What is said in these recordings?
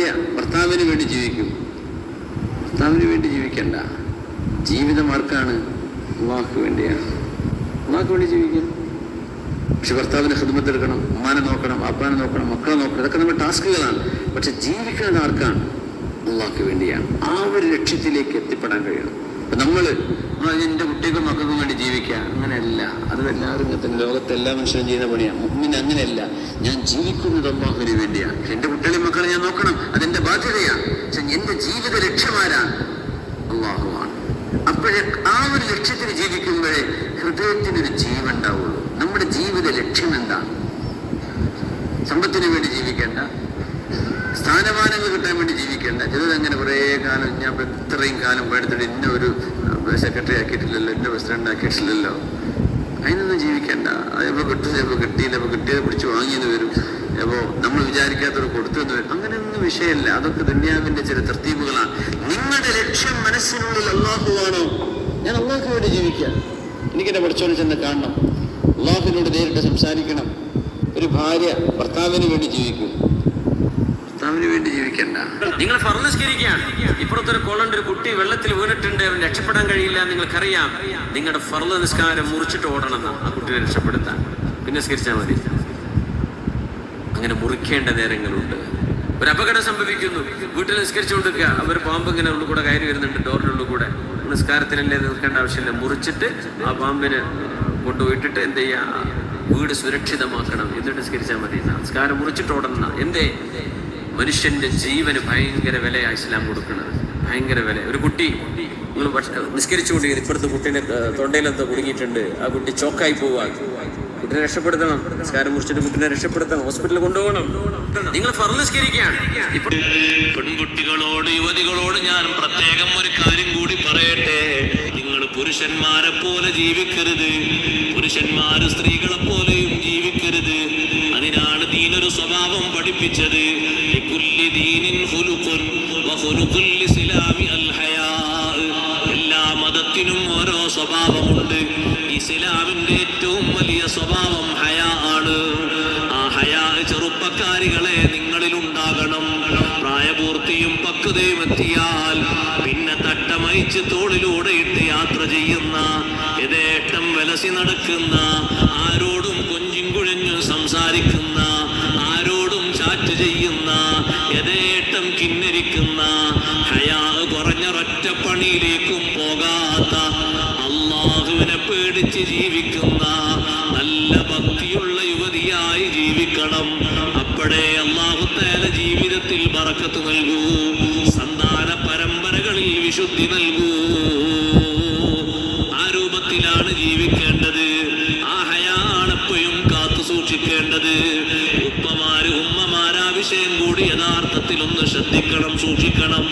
ഭാര്യ ഭർത്താവിന് വേണ്ടി ജീവിക്കും. ഭർത്താവിന് വേണ്ടി ജീവിക്കണ്ട. ജീവിതം ആർക്കാണ് അള്ളാഹ്ക്ക് വേണ്ടിയാണ്. അള്ളാഹ്ക്ക് വേണ്ടി ജീവിക്കും. പക്ഷെ ഭർത്താവിന് ഹൃദമത്തെടുക്കണം ഉമ്മാനെ നോക്കണം അപ്പാനെ നോക്കണം മക്കളെ നോക്കണം ഇതൊക്കെ നമ്മുടെ ടാസ്കുകളാണ്. പക്ഷെ ജീവിക്കുന്നത് ആർക്കാണ് അള്ളാഹ്ക്ക് വേണ്ടിയാണ്. ആ ഒരു ലക്ഷ്യത്തിലേക്ക് എത്തിപ്പെടാൻ കഴിയണം. അപ്പൊ നമ്മൾ എന്റെ കുട്ടികൾക്കും മക്കൾക്കും വേണ്ടി ജീവിക്കുക അങ്ങനെയല്ല. അത് എല്ലാവരും തന്നെ. ലോകത്തെ എല്ലാ മനുഷ്യരും ചെയ്യുന്ന പണിയാണ്. മുമ്പിന് അങ്ങനെയല്ല. ഞാൻ ജീവിക്കുന്നത് അള്ളാഹുവിന് വേണ്ടിയാണ്. പക്ഷെ എന്റെ കുട്ടികളെയും മക്കളെ ഞാൻ നോക്കണം അതെന്റെ ബാധ്യതയാണ് പക്ഷെ എന്റെ ജീവിത ലക്ഷ്യമാരാണ് അള്ളാഹുവാണ് അപ്പോഴേ ആ ഒരു ലക്ഷ്യത്തിന് ജീവിക്കുമ്പോഴേ ഹൃദയത്തിനൊരു ജീവൻ ഉണ്ടാവുള്ളൂ നമ്മുടെ ജീവിത ലക്ഷ്യം എന്താണ്? സമ്പത്തിന് വേണ്ടി ജീവിക്കേണ്ട. സ്ഥാനമാനങ്ങൾ കിട്ടാൻ വേണ്ടി ജീവിക്കേണ്ട. ചിലത് അങ്ങനെ കുറേ കാലം ഞാൻ ഇത്രയും കാലം പടുത്തിട്ട് ഇന്ന ഒരു സെക്രട്ടറി ആക്കിയിട്ടില്ലല്ലോ ഇന്ന പ്രസിഡന്റ് ആക്കിയിട്ടില്ലല്ലോ. അതിനൊന്നും ജീവിക്കേണ്ട. അതിപ്പോൾ കിട്ടും ചിലപ്പോൾ കിട്ടിയില്ല അപ്പോൾ കിട്ടിയത് പിടിച്ച് വാങ്ങിയെന്ന് വരും. അപ്പോൾ നമ്മൾ വിചാരിക്കാത്തവർ കൊടുത്തെന്ന് വരും. അങ്ങനെയൊന്നും വിഷയമല്ല അതൊക്കെ ദുന്യാവിന്റെ ചില തർത്തീപുകളാണ് നിങ്ങളുടെ ലക്ഷ്യം മനസ്സിനുള്ളിൽ അള്ളാഹുവാണോ. ഞാൻ അള്ളാഹു വേണ്ടി എനിക്കെന്നെ പഠിച്ചോനെ ചെന്ന് കാണണം. അള്ളാഹുവിനോട് നേരിട്ട് സംസാരിക്കണം. ഒരു ഭാര്യ ഭർത്താവിന് വേണ്ടി ജീവിക്കും. ഭർത്താവിന് വേണ്ടി ജീവിക്കണ്ട. നിങ്ങൾ ഫർനിസ്കരിക്കുകയാണ് ഇപ്പുറത്തൊരു കോളുണ്ട് ഒരു കുട്ടി വെള്ളത്തിൽ വീണിട്ടുണ്ട് അവൻ രക്ഷപ്പെടാൻ കഴിയില്ല നിങ്ങൾക്കറിയാം. നിങ്ങളുടെ ഫർള നിസ്കാരം മുറിച്ചിട്ട് ഓടണം എന്നാ ആ കുട്ടിയെ രക്ഷപ്പെടുത്താൻ. പിന്നെ സ്കരിച്ചാൽ മതി. അങ്ങനെ മുറിക്കേണ്ട നേരങ്ങളുണ്ട്. ഒരു അപകടം സംഭവിക്കുന്നു. വീട്ടിൽ നിസ്കരിച്ചുകൊണ്ടിരിക്കുക. അവർ പാമ്പ് ഇങ്ങനെ ഉള്ളിൽ കൂടെ കയറി വരുന്നുണ്ട് ഡോറിനുള്ളിൽ കൂടെ. നിസ്കാരത്തിനല്ലേ നിൽക്കേണ്ട ആവശ്യമില്ല. മുറിച്ചിട്ട് ആ പാമ്പിന് കൊണ്ടുപോയിട്ടിട്ട് എന്ത് ചെയ്യുക വീട് സുരക്ഷിതമാക്കണം. എന്നിട്ട് നിസ്കരിച്ചാൽ മതി. നിസ്കാരം മുറിച്ചിട്ട് ഓടണം എന്തേ? മനുഷ്യന്റെ ജീവന് ഭയങ്കര വിലയാണ് ഇസ്ലാം കൊടുക്കുന്നത്. ഭയങ്കര വില. ഒരു കുട്ടി നിങ്ങൾ നിസ്കരിച്ചുകൊണ്ടിരിക്കുന്നു ഇപ്പുറത്ത് കുട്ടീന്റെ തൊണ്ടയിലെന്തോ കുടുങ്ങിയിട്ടുണ്ട്. ആ കുട്ടി ചോക്കായി പോവാ. കുട്ടിനെ രക്ഷപ്പെടുത്തണം. നിസ്കാരം മുറിച്ചിട്ട് കുട്ടിനെ രക്ഷപ്പെടുത്തണം. ഹോസ്പിറ്റലിൽ കൊണ്ടുപോകണം. നിങ്ങൾ ഫർനിസ്കരിക്കുകയാണ് ഇപ്പോൾ പെൺകുട്ടികളോട് യുവതികളോട് ഞാൻ പ്രത്യേകം ഒരു കാര്യം കൂടി പറയട്ടെ നിങ്ങൾ പുരുഷന്മാരെ പോലെ ജീവിക്കരുത്. പുരുഷന്മാര് സ്ത്രീകളെ പോലെയും ജീവിക്കരുത്. അതിനാണ് ദീനൊരു സ്വഭാവം പഠിപ്പിച്ചത്. എല്ലാ മതത്തിനും ഓരോ സ്വഭാവമുണ്ട്. ഇസ്ലാമിന്റെ ഏറ്റവും വലിയ സ്വഭാവം ഹയാ ആണ്. ആ ഹയാ ചെറുപ്പക്കാരികളെ നിങ്ങളിൽ ഉണ്ടാകണം പ്രായപൂർത്തിയും പക്വതയും എത്തിയാൽ പിന്നെ തട്ടമയിച്ച് തോളിലൂടെ ഇട്ട് യാത്ര ചെയ്യുന്ന യഥേഷ്ടം വിലസി നടക്കുന്ന ആരോടും കൊഞ്ചും കുഴഞ്ഞു സംസാരിക്കുന്ന ആരോടും ചാറ്റ് ചെയ്യുന്ന യഥേഷ്ടം കിന്നരിക്കുന്ന ഹയാ കുറഞ്ഞൊരൊറ്റ പണിയിലേക്കും പോകാത്ത അള്ളാഹുവിനെ പേടിച്ച് ജീവിക്കുന്ന നല്ല ഭക്തിയുള്ള യുവതിയായി ജീവിക്കണം. അപ്പോഴേ അള്ളാഹുത്തേല ജീവിതത്തിൽ പറക്കത്ത് നൽകൂ. യഥാർത്ഥത്തിൽ ഒന്ന് ശ്രദ്ധിക്കണം സൂക്ഷിക്കണം.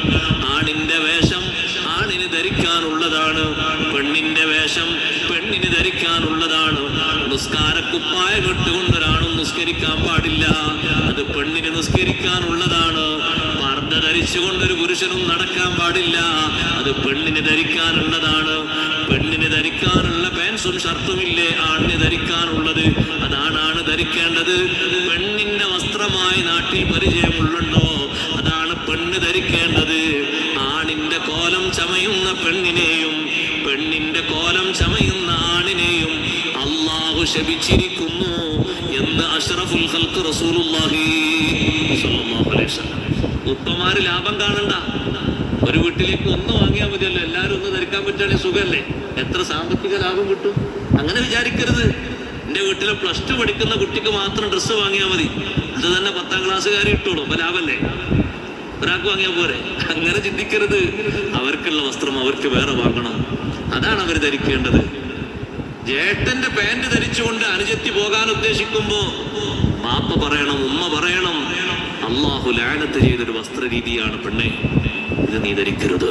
ആണിന്റെ വേഷം ആണിന് ധരിക്കാനുള്ളതാണ്. പെണ്ണിന്റെ വേഷം പെണ്ണിന് ധരിക്കാനുള്ളതാണ്. നിസ്കാരക്കുപ്പായം ഇട്ടുകൊണ്ടൊരാണും നിസ്കരിക്കാൻ പാടില്ല. അത് പെണ്ണിന് നിസ്കരിക്കാനുള്ളതാണ്. പർദ്ദ ധരിച്ചുകൊണ്ടൊരു പുരുഷനും നടക്കാൻ പാടില്ല. അത് പെണ്ണിന് ധരിക്കാനുള്ളതാണ്. പെണ്ണിന് ധരിക്കാനുള്ള പാൻസും ഷർട്ടുമില്ലേ ആണിന് ധരിക്കാനുള്ളത്. അതാണ് ആണ് ധരിക്കേണ്ടത്. പെണ്ണിന്റെ വസ്ത്രമായി നാട്ടിൽ പരിചയമുള്ളുണ്ടോ? അതാണ് പെണ്ണ് ധരിക്കേണ്ടത്. ആണിന്റെ കോലം ചമയുന്ന പെണ്ണിനെയും പെണ്ണിന്റെ കോലം ചമയുന്ന ആണിനെയും അള്ളാഹു ശപിച്ചിരിക്കുന്നു എന്ന് അഷ്റഫുൽ ഖൽഖ് റസൂലുള്ളാഹി ഉപ്പമാര് ലാഭം കാണണ്ട. ഒരു വീട്ടിലേക്ക് ഒന്ന് വാങ്ങിയാൽ മതിയല്ലോ. എല്ലാവരും ഒന്ന് ധരിക്കാൻ പറ്റുകയാണെങ്കിൽ സുഖമല്ലേ എത്ര സാമ്പത്തിക ലാഭം കിട്ടും? അങ്ങനെ വിചാരിക്കരുത്. എന്റെ വീട്ടിലെ പ്ലസ് ടു പഠിക്കുന്ന കുട്ടിക്ക് മാത്രം ഡ്രസ്സ് വാങ്ങിയാൽ മതി. അത് തന്നെ ക്ലാസ്സുകാർ ഇട്ടോളൂ അപ്പൊ ലാഭല്ലേ? ഒരാൾക്ക് വാങ്ങിയാൽ പോരെ? അങ്ങനെ ചിന്തിക്കരുത്. അവർക്കുള്ള വസ്ത്രം അവർക്ക് വേറെ വാങ്ങണം. അതാണ് അവർ ധരിക്കേണ്ടത്. ജേട്ടന്റെ പാന്റ് ധരിച്ചുകൊണ്ട് അനുജത്തി പോകാൻ ഉദ്ദേശിക്കുമ്പോ മാപ്പ പറയണം ഉമ്മ പറയണം അള്ളാഹു ലാലത്ത് ചെയ്തൊരു വസ്ത്രരീതിയാണ് പെണ്ണെ. ഇത് നീ ധരിക്കരുത്.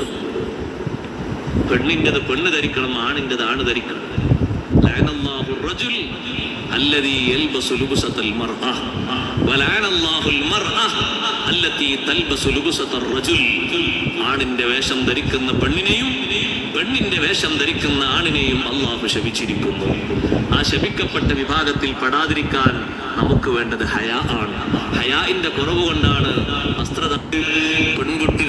പെണ്ണിന്റെത് പെണ്ണ് ധരിക്കണം ആണിന്റെത് ആണ് ധരിക്കണം. അല്ലതീ എൽബസുലുബുസത്തൽ മർഹ ആണിന്റെ വേഷം ധരിക്കുന്ന പെണ്ണിനെയും പെണ്ണിന്റെ വേഷം ധരിക്കുന്ന ആണിനെയും അള്ളാഹു ശപിച്ചിരിക്കുന്നു. ആ ശപിക്കപ്പെട്ട വിഭാഗത്തിൽ പെടാതിരിക്കാൻ നമുക്ക് വേണ്ടത് ഹയാ ആണ്. ഹയാന്റെ കുറവ് കൊണ്ടാണ് വസ്ത്രത പെൺകുട്ടി